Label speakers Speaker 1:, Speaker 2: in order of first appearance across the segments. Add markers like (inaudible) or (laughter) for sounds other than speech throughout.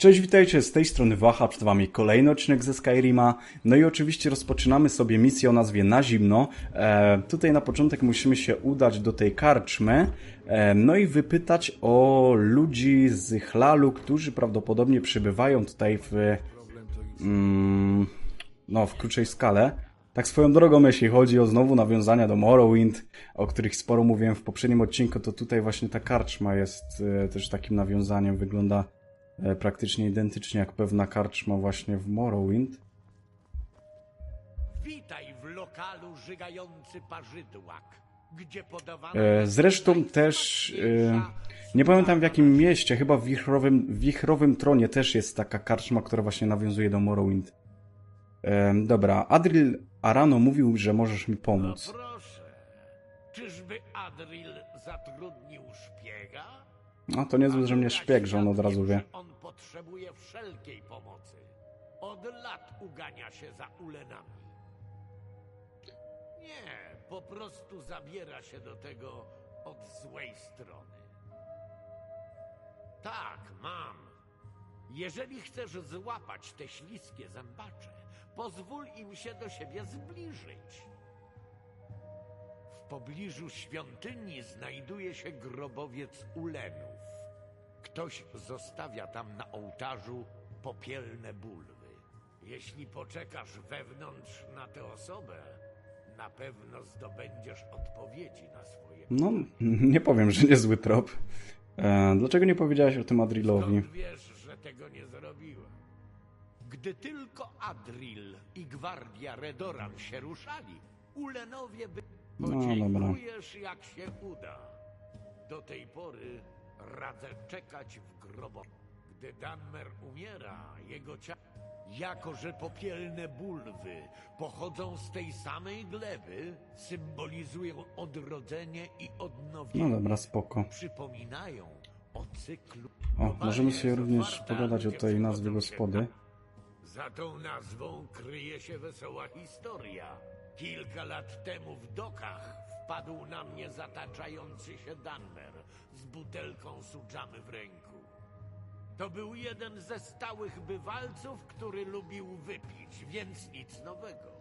Speaker 1: Cześć, witajcie, z tej strony Waha, przed wami kolejny odcinek ze Skyrima. No i oczywiście rozpoczynamy sobie misję o nazwie Na Zimno. E, tutaj na początek musimy się udać do tej karczmy, e, no i wypytać o ludzi z Hlalu, którzy prawdopodobnie przybywają tutaj w... Mm, no, w krótszej skale. Tak swoją drogą, jeśli chodzi o znowu nawiązania do Morrowind, o których sporo mówiłem w poprzednim odcinku, to tutaj właśnie ta karczma jest e, też takim nawiązaniem, wygląda praktycznie identycznie jak pewna karczma właśnie w Morrowind.
Speaker 2: Witaj w lokalu żygający parzydłak.
Speaker 1: E, Zresztą też e, nie pamiętam w jakim mieście, chyba w wichrowym, wichrowym tronie też jest taka karczma, która właśnie nawiązuje do Morrowind. E, Dobra, Adril Arano mówił, że możesz mi
Speaker 2: No
Speaker 1: pomóc.
Speaker 2: proszę, czyżby Adril zatrudnił szpiega?
Speaker 1: No to niezły, że mnie szpieg, że on od razu wie.
Speaker 2: On potrzebuje wszelkiej pomocy. Od lat ugania się za ulenami. Nie, po prostu zabiera się do tego od złej strony. Tak, mam. Jeżeli chcesz złapać te śliskie zębacze, pozwól im się do siebie zbliżyć. W pobliżu świątyni znajduje się grobowiec Ulenów. Ktoś zostawia tam na ołtarzu popielne bulwy. Jeśli poczekasz wewnątrz na tę osobę, na pewno zdobędziesz odpowiedzi na swoje
Speaker 1: No, (laughs) nie powiem, że niezły trop. E, dlaczego nie powiedziałeś o tym Adrilowi?
Speaker 2: Skąd wiesz, że tego nie zrobiłem? Gdy tylko Adril i gwardia Redoran się ruszali, Ulenowie by...
Speaker 1: No, dobra.
Speaker 2: Podziękujesz, jak się uda. Do tej pory radzę czekać w grobo. Gdy Danmer umiera, jego ciało... Jako, że popielne bulwy pochodzą z tej samej gleby, symbolizują odrodzenie i odnowienie
Speaker 1: No dobra, spoko.
Speaker 2: przypominają o cyklu.
Speaker 1: O, możemy sobie również pogadać o tej nazwie gospody.
Speaker 2: Za tą nazwą kryje się wesoła historia. Kilka lat temu w dokach wpadł na mnie zataczający się Danmer z butelką sudżamy w ręku. To był jeden ze stałych bywalców, który lubił wypić, więc nic nowego.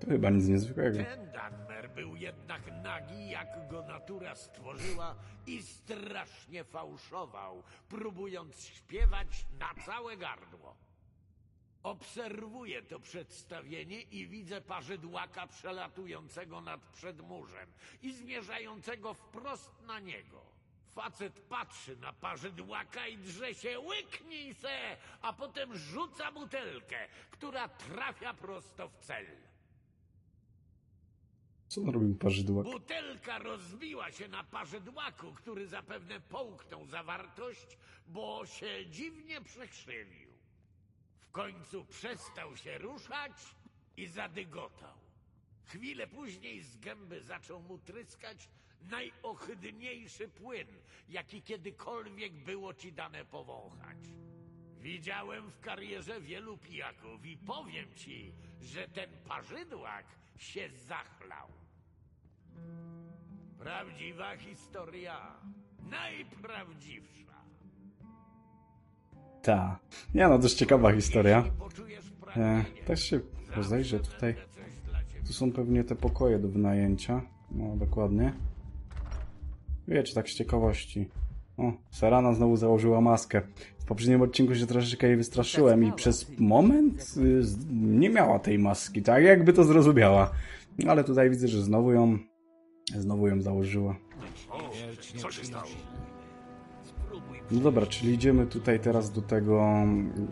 Speaker 1: To chyba nic niezwykłego.
Speaker 2: Ten Danmer był jednak nagi, jak go natura stworzyła i strasznie fałszował, próbując śpiewać na całe gardło. Obserwuję to przedstawienie i widzę parzydłaka przelatującego nad przedmurzem i zmierzającego wprost na niego. Facet patrzy na parzydłaka i drze się łyknij se, a potem rzuca butelkę, która trafia prosto w cel.
Speaker 1: Co on robił parzydłak?
Speaker 2: Butelka rozbiła się na parzydłaku, który zapewne połknął zawartość, bo się dziwnie przekrzywił. Końcu przestał się ruszać i zadygotał. Chwilę później z gęby zaczął mu tryskać najohydniejszy płyn, jaki kiedykolwiek było ci dane powąchać. Widziałem w karierze wielu pijaków i powiem ci, że ten parzydłak się zachlał. Prawdziwa historia. Najprawdziwsza.
Speaker 1: Ta. Nie no, dość ciekawa historia. E, też się rozejrzę tutaj. Tu są pewnie te pokoje do wynajęcia. No, dokładnie. Wiecie, tak z ciekawości. O, Sarana znowu założyła maskę. W poprzednim odcinku się troszeczkę jej wystraszyłem i przez moment y, nie miała tej maski, tak jakby to zrozumiała. Ale tutaj widzę, że znowu ją, znowu ją założyła.
Speaker 2: Co się stało?
Speaker 1: No dobra, czyli idziemy tutaj teraz do tego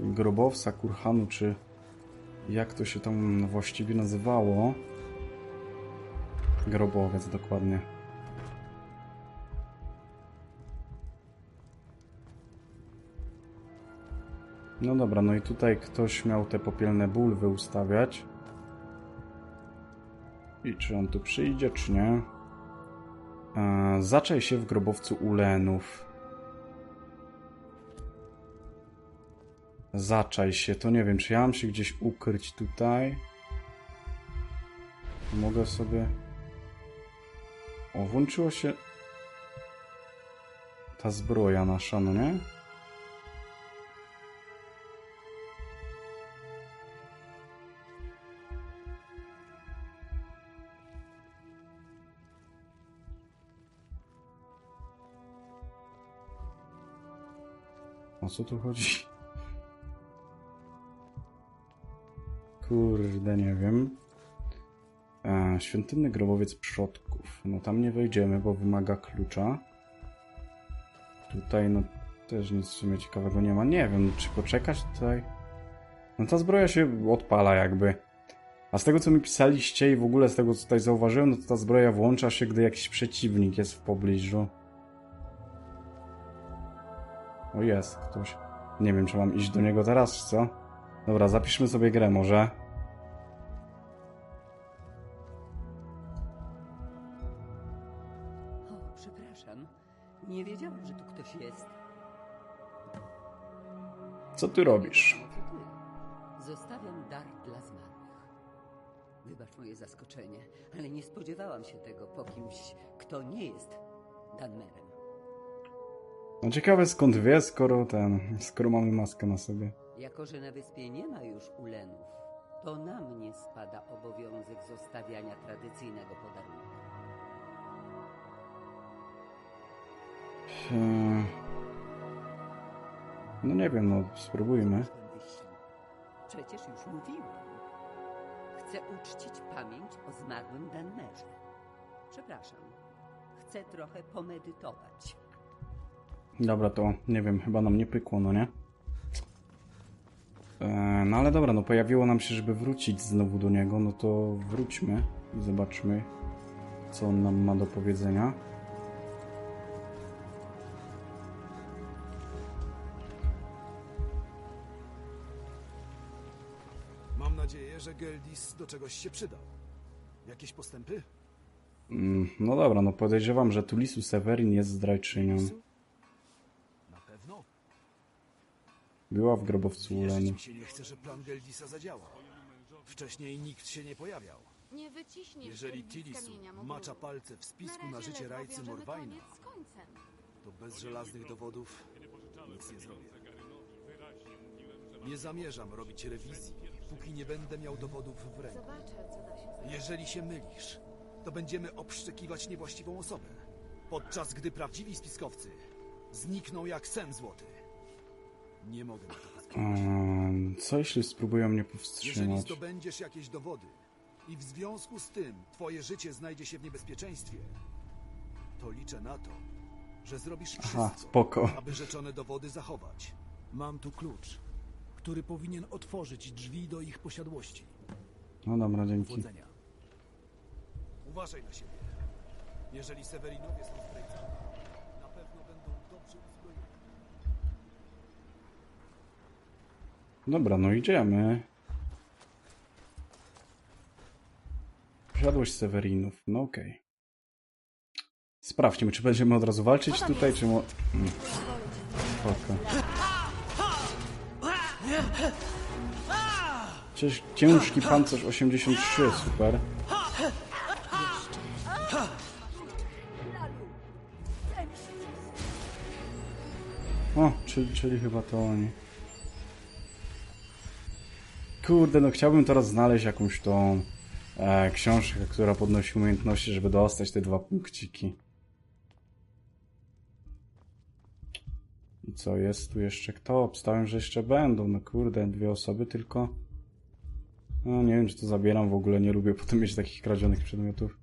Speaker 1: grobowca Kurhanu, czy jak to się tam właściwie nazywało? Grobowiec, dokładnie. No dobra, no i tutaj ktoś miał te popielne bulwy ustawiać. I czy on tu przyjdzie, czy nie? E, zaczaj się w grobowcu Ulenów. Zaczaj się, to nie wiem, czy ja mam się gdzieś ukryć tutaj. Mogę sobie... O, włączyło się... Ta zbroja nasza, no nie? O co tu chodzi? Kurde, nie wiem. E, świątynny grobowiec przodków. No tam nie wejdziemy, bo wymaga klucza. Tutaj no też nic w sumie ciekawego nie ma. Nie wiem, czy poczekać tutaj. No ta zbroja się odpala jakby. A z tego co mi pisaliście i w ogóle z tego co tutaj zauważyłem, no to ta zbroja włącza się, gdy jakiś przeciwnik jest w pobliżu. O jest ktoś. Nie wiem, czy mam iść do niego teraz, czy co? Dobra, zapiszmy sobie grę może. Co ty robisz?
Speaker 3: Zostawiam dar dla zmarłych. Wybacz moje zaskoczenie, ale nie spodziewałam się tego po kimś, kto nie jest Danmerem.
Speaker 1: No ciekawe skąd wie, skoro ten, skoro mamy maskę na sobie.
Speaker 3: Jako, że na wyspie nie ma już ulenów, to na mnie spada obowiązek zostawiania tradycyjnego podarunku.
Speaker 1: Eee, No nie wiem, no spróbujmy.
Speaker 3: Przecież już mówiłem. Chcę uczcić pamięć o zmarłym Danmerze. Przepraszam. Chcę trochę pomedytować.
Speaker 1: Dobra, to nie wiem, chyba nam nie pykło, no nie? Eee, no ale dobra, no pojawiło nam się, żeby wrócić znowu do niego, no to wróćmy i zobaczmy, co on nam ma do powiedzenia.
Speaker 4: Geldis do czegoś się przyda. Jakieś postępy?
Speaker 1: Mm, no dobra, no podejrzewam, że Tulisu Severin jest zdrajczynią.
Speaker 4: Na pewno.
Speaker 1: Była w grobowcu
Speaker 4: mi się nie chce, że plan Geldisa zadziała. Wcześniej nikt się nie pojawiał.
Speaker 5: Nie wyciśniesz
Speaker 4: Jeżeli Tilisu macza palce w spisku na,
Speaker 5: razie
Speaker 4: życie rajcy Morwajna, to bez żelaznych dowodów nic nie zrobię. Nie zamierzam robić rewizji, póki nie będę miał dowodów w ręku.
Speaker 5: Zobaczę, co da się zrobić.
Speaker 4: Jeżeli się mylisz, to będziemy obszczekiwać niewłaściwą osobę. Podczas gdy prawdziwi spiskowcy znikną jak sen złoty. Nie mogę na to.
Speaker 1: Eee, co jeśli spróbują mnie
Speaker 4: Jeżeli
Speaker 1: powstrzymać?
Speaker 4: zdobędziesz jakieś dowody i w związku z tym twoje życie znajdzie się w niebezpieczeństwie, to liczę na to, że zrobisz wszystko,
Speaker 1: Aha, spoko.
Speaker 4: aby rzeczone dowody zachować.
Speaker 6: Mam tu klucz, który powinien otworzyć drzwi do ich posiadłości.
Speaker 1: No dobra, dzięki.
Speaker 4: Powodzenia. Uważaj na siebie. Jeżeli Sewerinowie są zdrajcami, na pewno będą dobrze uzbrojeni.
Speaker 1: Dobra, no idziemy. Posiadłość Severinów, no okej. Sprawdźmy, czy będziemy od razu walczyć tutaj, czy... Mo... Mm. Spoko. Cięż, ciężki pancerz 83, super. O, czyli, czyli chyba to oni. Kurde, no chciałbym teraz znaleźć jakąś tą e, książkę, która podnosi umiejętności, żeby dostać te dwa punkciki. I co, jest tu jeszcze kto? Obstałem, że jeszcze będą. No kurde, dwie osoby tylko. No nie wiem, czy to zabieram, w ogóle nie lubię potem mieć takich kradzionych przedmiotów.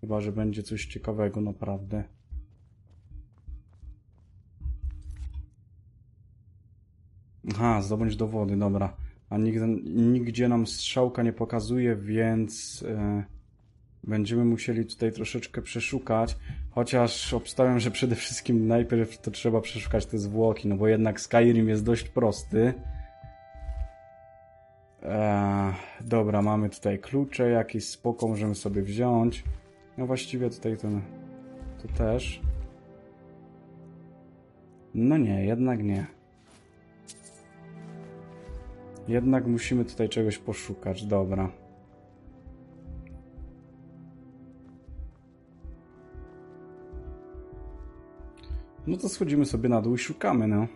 Speaker 1: Chyba, że będzie coś ciekawego naprawdę. Aha, zdobądź dowody, dobra. A nigdy, nigdzie nam strzałka nie pokazuje, więc e, będziemy musieli tutaj troszeczkę przeszukać. Chociaż obstawiam, że przede wszystkim najpierw to trzeba przeszukać te zwłoki, no bo jednak Skyrim jest dość prosty. E, dobra, mamy tutaj klucze, jakieś spoko możemy sobie wziąć. No właściwie tutaj ten, to też. No nie, jednak nie. Jednak musimy tutaj czegoś poszukać, dobra. No to schodzimy sobie na dół i szukamy, no.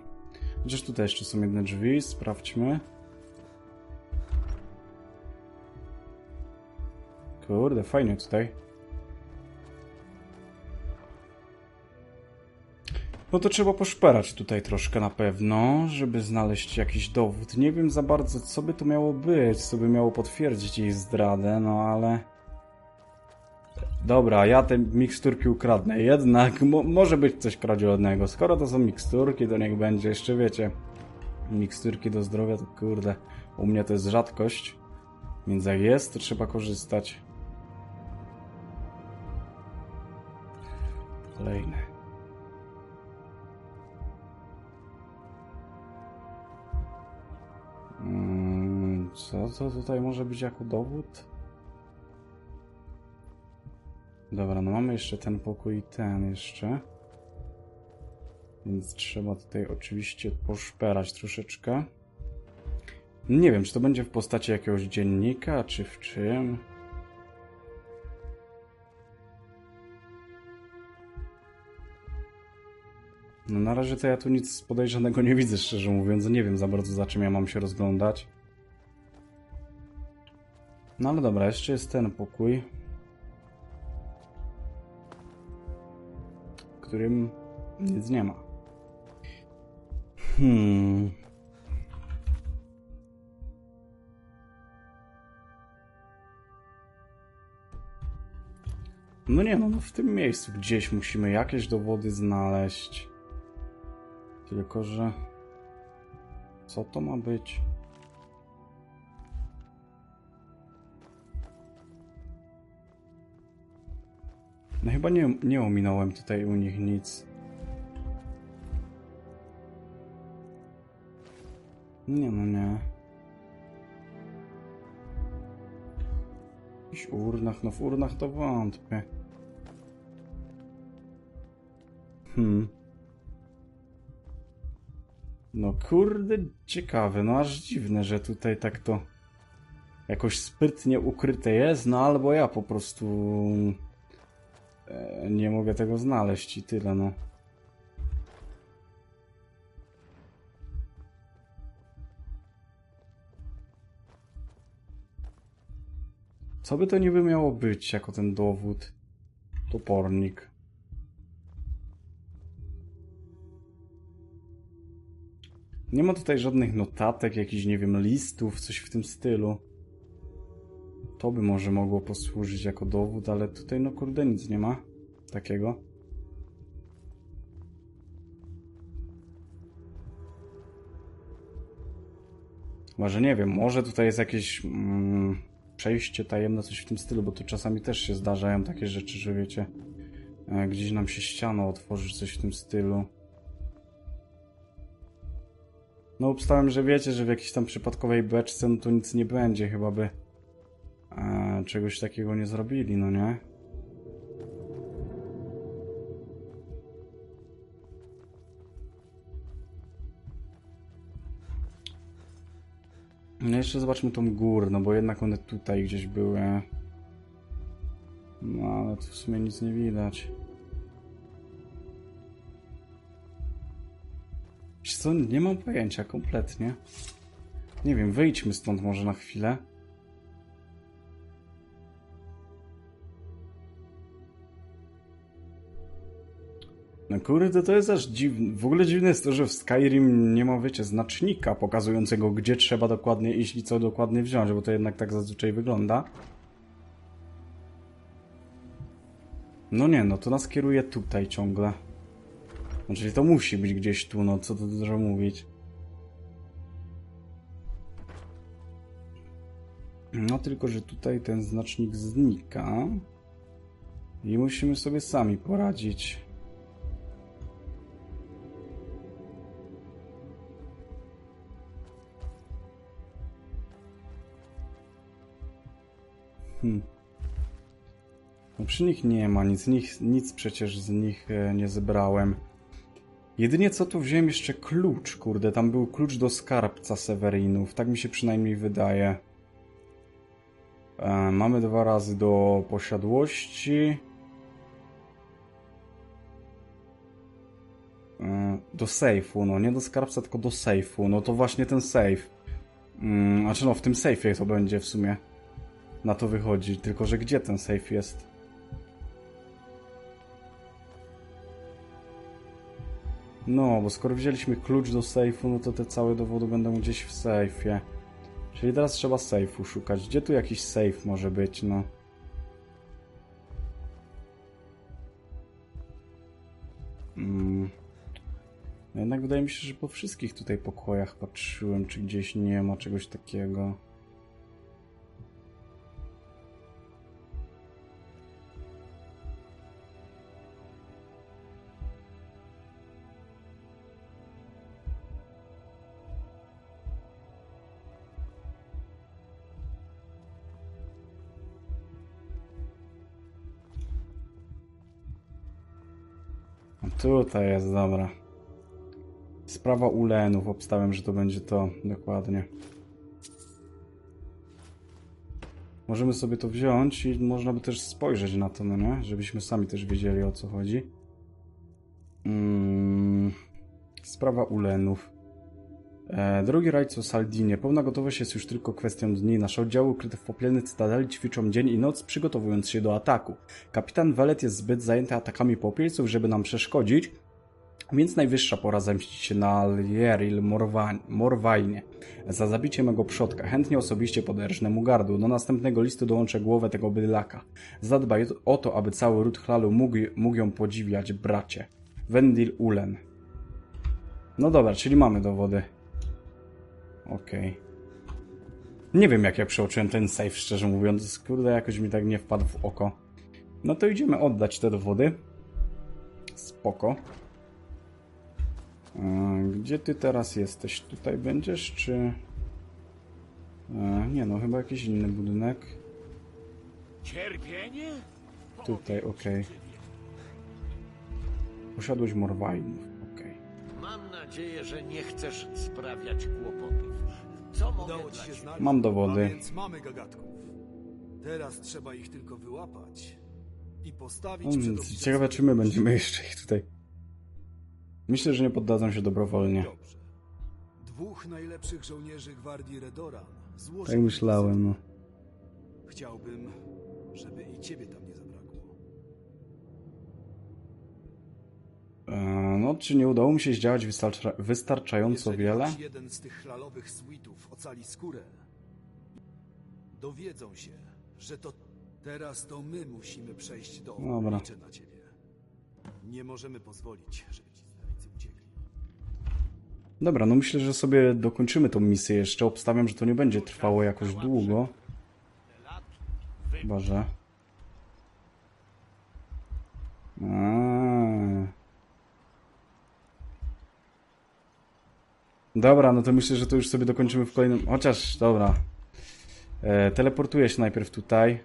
Speaker 1: Chociaż tutaj jeszcze są jedne drzwi, sprawdźmy. Kurde, fajnie tutaj. No to trzeba poszperać tutaj troszkę na pewno, żeby znaleźć jakiś dowód. Nie wiem za bardzo, co by to miało być, co by miało potwierdzić jej zdradę, no ale... Dobra, ja te miksturki ukradnę. Jednak mo może być coś kradzionego. Skoro to są miksturki, to niech będzie jeszcze, wiecie... Miksturki do zdrowia, to kurde... U mnie to jest rzadkość. Więc jak jest, to trzeba korzystać. Kolejne. Mm, Co to tutaj może być jako dowód? Dobra, no mamy jeszcze ten pokój i ten jeszcze. Więc trzeba tutaj oczywiście poszperać troszeczkę. Nie wiem, czy to będzie w postaci jakiegoś dziennika, czy w czym. No na razie to ja tu nic podejrzanego nie widzę, szczerze mówiąc. Nie wiem za bardzo za czym ja mam się rozglądać. No ale dobra, jeszcze jest ten pokój. Którym nic nie ma. Hmm. No nie no, no w tym miejscu gdzieś musimy jakieś dowody znaleźć. Tylko, że... Co to ma być? No chyba nie, nie ominąłem tutaj u nich nic. Nie no nie. W jakichś urnach, no w urnach to wątpię. Hmm. No kurde, ciekawe, no aż dziwne, że tutaj tak to jakoś sprytnie ukryte jest, no albo ja po prostu nie mogę tego znaleźć i tyle, no. Co by to niby miało być jako ten dowód? Topornik. Nie ma tutaj żadnych notatek, jakichś, nie wiem, listów, coś w tym stylu. To by może mogło posłużyć jako dowód, ale tutaj, no kurde, nic nie ma takiego. Może nie wiem, może tutaj jest jakieś mm, przejście tajemne, coś w tym stylu, bo tu czasami też się zdarzają takie rzeczy, że wiecie, e, gdzieś nam się ściana otworzy, coś w tym stylu. No obstałem, że wiecie, że w jakiejś tam przypadkowej beczce no to nic nie będzie, chyba by e, czegoś takiego nie zrobili, no nie? No jeszcze zobaczmy tą górę, no bo jednak one tutaj gdzieś były. No ale tu w sumie nic nie widać. Co, nie mam pojęcia kompletnie. Nie wiem, wyjdźmy stąd może na chwilę. No kurde, to jest aż dziwne. W ogóle dziwne jest to, że w Skyrim nie ma, wiecie, znacznika pokazującego, gdzie trzeba dokładnie iść i co dokładnie wziąć, bo to jednak tak zazwyczaj wygląda. No nie, no to nas kieruje tutaj ciągle. Znaczy to musi być gdzieś tu, no co tu dużo mówić. No tylko, że tutaj ten znacznik znika. I musimy sobie sami poradzić. Hmm. No przy nich nie ma nic, nic, nic przecież z nich e, nie zebrałem. Jedynie co tu wziąłem jeszcze klucz, kurde, tam był klucz do skarbca Severinów, tak mi się przynajmniej wydaje. E, mamy dwa razy do posiadłości. E, do sejfu, no nie do skarbca, tylko do sejfu, no to właśnie ten sejf. Mm, znaczy no, w tym sejfie to będzie w sumie. Na to wychodzi, tylko że gdzie ten sejf jest? No, bo skoro wzięliśmy klucz do sejfu, no to te całe dowody będą gdzieś w sejfie. Czyli teraz trzeba sejfu szukać. Gdzie tu jakiś sejf może być, no? Mm. No Jednak wydaje mi się, że po wszystkich tutaj pokojach patrzyłem, czy gdzieś nie ma czegoś takiego. Tutaj jest, dobra. Sprawa ulenów. Obstawiam, że to będzie to. Dokładnie. Możemy sobie to wziąć i można by też spojrzeć na to, no nie? Żebyśmy sami też wiedzieli o co chodzi. Mm, sprawa ulenów. E, drogi rajco Saldinie, pełna gotowość jest już tylko kwestią dni. Nasze oddziały ukryte w popielnej cytadeli ćwiczą dzień i noc, przygotowując się do ataku. Kapitan Welet jest zbyt zajęty atakami popielców, żeby nam przeszkodzić, więc najwyższa pora zemścić się na Lieril Morwa- Morwajnie za zabicie mego przodka. Chętnie osobiście poderżnę mu gardło. Do następnego listu dołączę głowę tego bydlaka. Zadbaj o to, aby cały ród Hlalu mógł, mógł ją podziwiać, bracie. Wendil Ulen. No dobra, czyli mamy dowody. Okej. Nie wiem, jak ja przeoczyłem ten save, szczerze mówiąc. Kurde, jakoś mi tak nie wpadł w oko. No to idziemy oddać te dowody. Spoko. E, Gdzie ty teraz jesteś? Tutaj będziesz, czy... E, Nie no, chyba jakiś inny budynek.
Speaker 2: Cierpienie?
Speaker 1: Tutaj, okej. Posiadłość Morwajnów, okej.
Speaker 2: Mam nadzieję, że nie chcesz sprawiać kłopotów. Co mogę
Speaker 4: Udało ci
Speaker 2: dla
Speaker 4: się
Speaker 2: ciebie?
Speaker 4: znaleźć.
Speaker 1: Mam dowody.
Speaker 4: A więc mamy gagatków. Teraz trzeba ich tylko wyłapać i postawić przed
Speaker 1: Hmm, ciekawe, czy my będziemy jeszcze ich tutaj... Myślę, że nie poddadzą się dobrowolnie.
Speaker 4: Dobrze. Dwóch najlepszych żołnierzy gwardii Redoran złożył
Speaker 1: Tak myślałem, no.
Speaker 4: Chciałbym, żeby i ciebie tam
Speaker 1: No, czy nie udało mi się zdziałać wystarcza... wystarczająco
Speaker 4: Jeżeli
Speaker 1: wiele?
Speaker 4: jeden z tych suitów ocali skórę, dowiedzą się, że to teraz to my musimy przejść do
Speaker 1: Dobra.
Speaker 4: liczę na ciebie. Nie możemy pozwolić, żeby ci zdrajcy uciekli.
Speaker 1: Dobra, no myślę, że sobie dokończymy tą misję jeszcze. Obstawiam, że to nie będzie trwało jakoś długo. Chyba, że... Eee. Dobra, no to myślę, że to już sobie dokończymy w kolejnym... Chociaż, dobra. E, teleportuję się najpierw tutaj.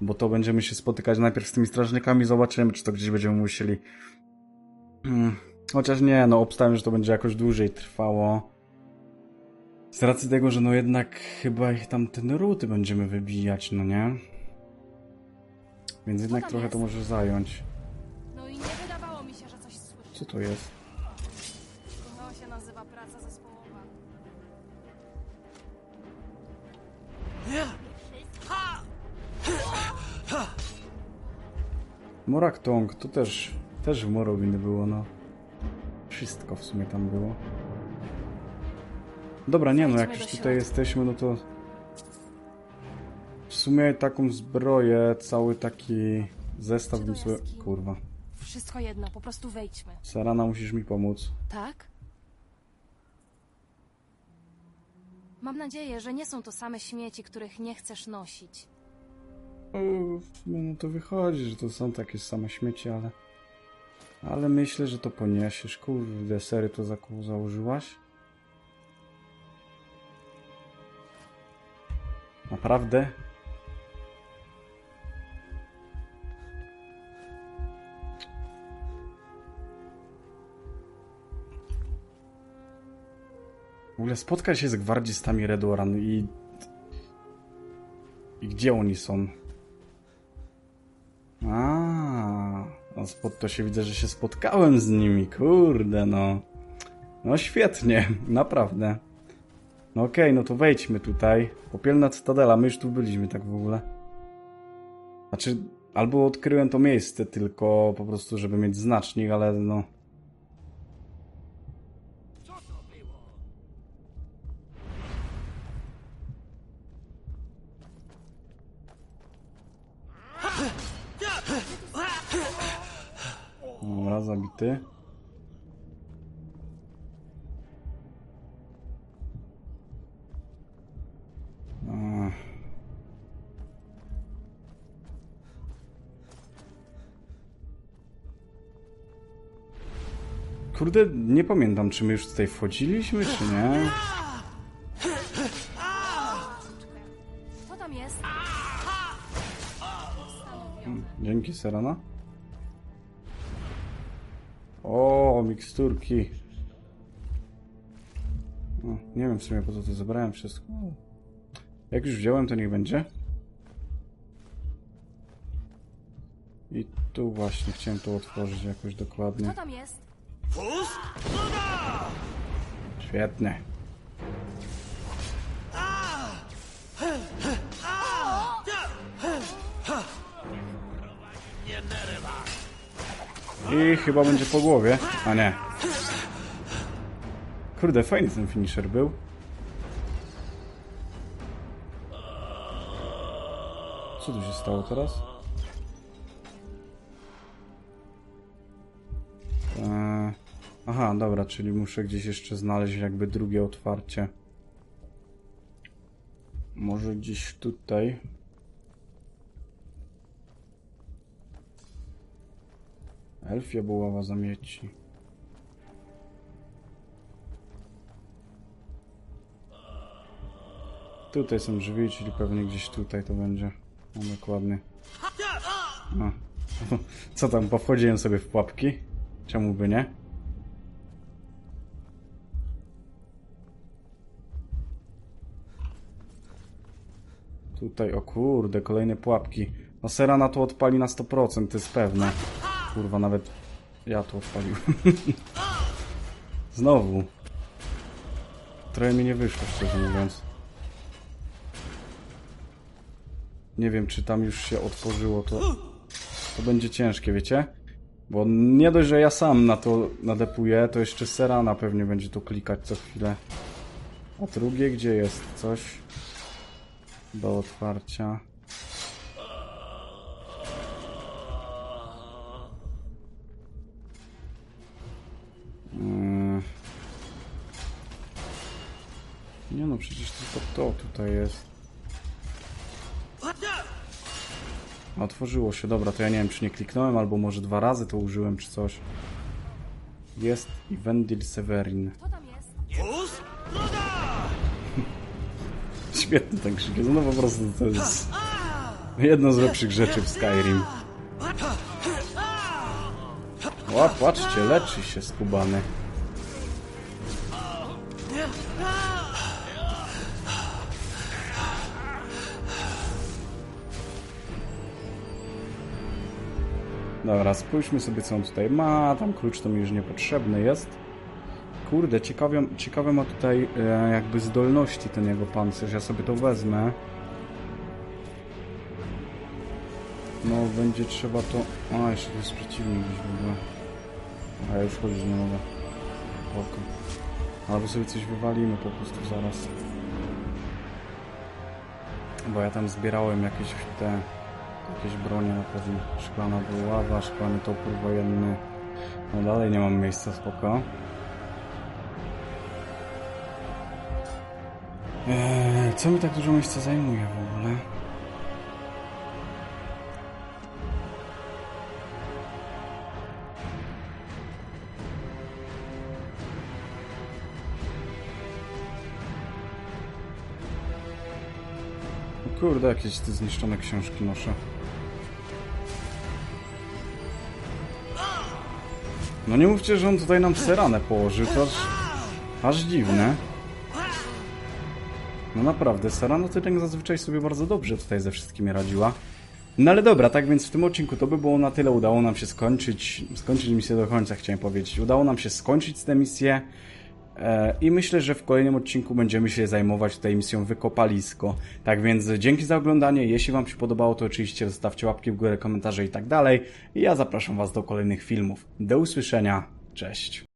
Speaker 1: Bo to będziemy się spotykać najpierw z tymi strażnikami. Zobaczymy, czy to gdzieś będziemy musieli... Mm, Chociaż nie, no obstawiam, że to będzie jakoś dłużej trwało. Z racji tego, że no jednak chyba ich tam ten ruty będziemy wybijać, no nie? Więc jednak trochę to może zająć.
Speaker 5: No i nie wydawało mi się, że coś słyszę.
Speaker 1: Co to jest? Morak Tong, to też, też w Morrowind było, no. Wszystko w sumie tam było. Dobra, nie no, jak już tutaj jesteśmy, no to... W sumie taką zbroję, cały taki zestaw bym sobie... Kurwa.
Speaker 5: Wszystko jedno, po prostu wejdźmy.
Speaker 1: Sarana, musisz mi pomóc.
Speaker 5: Tak? Mam nadzieję, że nie są to same śmieci, których nie chcesz nosić.
Speaker 1: O, w sumie No to wychodzi, że to są takie same śmieci, ale... Ale myślę, że to poniesiesz. Kurde, sery to za założyłaś? Naprawdę? W ogóle spotkaj się z gwardzistami Redoran i... I gdzie oni są? Spod to się widzę, że się spotkałem z nimi, kurde no. No świetnie, (laughs) naprawdę. No okej, no to wejdźmy tutaj. Popielna Cytadela, my już tu byliśmy tak w ogóle. Znaczy, albo odkryłem to miejsce tylko po prostu, żeby mieć znacznik, ale no... Kurde, nie pamiętam, czy my już tutaj wchodziliśmy, czy nie.
Speaker 5: Co tam jest?
Speaker 1: Dzięki, Serana. O, miksturki. O, nie wiem w sumie po co to zebrałem wszystko. Jak już wziąłem, to niech będzie. I tu właśnie chciałem to otworzyć jakoś dokładnie.
Speaker 5: Co tam jest?
Speaker 1: Świetnie. I chyba będzie po głowie. A nie. Kurde, fajny ten finisher był. Co tu się stało teraz? Dobra, czyli muszę gdzieś jeszcze znaleźć jakby drugie otwarcie. Może gdzieś tutaj. Elfia buława zamieci. Tutaj są drzwi, czyli pewnie gdzieś tutaj to będzie. No dokładnie. No. (laughs) Co tam, powchodziłem sobie w pułapki? Czemu by nie? Tutaj, o kurde, kolejne pułapki. No Serana to odpali na 100%, to jest pewne. Kurwa, nawet ja to odpaliłem. (laughs) Znowu. Trochę mi nie wyszło, szczerze mówiąc. Nie wiem, czy tam już się otworzyło, to... To będzie ciężkie, wiecie? Bo nie dość, że ja sam na to nadepuję, to jeszcze Serana pewnie będzie tu klikać co chwilę. A drugie, gdzie jest coś? Do otwarcia. Yy. Nie no, przecież tylko to tutaj jest. Otworzyło się, dobra, to ja nie wiem, czy nie kliknąłem, albo może dwa razy to użyłem, czy coś. Jest i Wendil Severin.
Speaker 5: Co tam
Speaker 1: Świetny ten krzyk jest, no po prostu to jest jedno z lepszych rzeczy w Skyrim. Ła, patrzcie, leczy się skubany. Dobra, spójrzmy sobie co on tutaj ma. Tam klucz to mi już niepotrzebny jest. Kurde, ciekawe, ciekawe ma tutaj e, jakby zdolności ten jego pancerz. Ja sobie to wezmę. No, będzie trzeba to... A, jeszcze to jest przeciwnik gdzieś w ogóle. A ja już chodzić nie mogę. Spoko. Albo sobie coś wywalimy po prostu zaraz. Bo ja tam zbierałem jakieś te... Jakieś bronie na pewno. Szklana buława, szklany topór wojenny. No dalej nie mam miejsca, spoko. Eee, co mi tak dużo miejsca zajmuje w ogóle? Kurde, jakieś te zniszczone książki noszę. No nie mówcie, że on tutaj nam seranę położył, to aż, aż dziwne. No naprawdę, Sarana Tyreng zazwyczaj sobie bardzo dobrze tutaj ze wszystkimi radziła. No ale dobra, tak więc w tym odcinku to by było na tyle. Udało nam się skończyć, skończyć misję do końca, chciałem powiedzieć. Udało nam się skończyć tę misję. E, I myślę, że w kolejnym odcinku będziemy się zajmować tutaj misją Wykopalisko. Tak więc dzięki za oglądanie. Jeśli Wam się podobało, to oczywiście zostawcie łapki w górę, komentarze i tak dalej. I ja zapraszam Was do kolejnych filmów. Do usłyszenia. Cześć.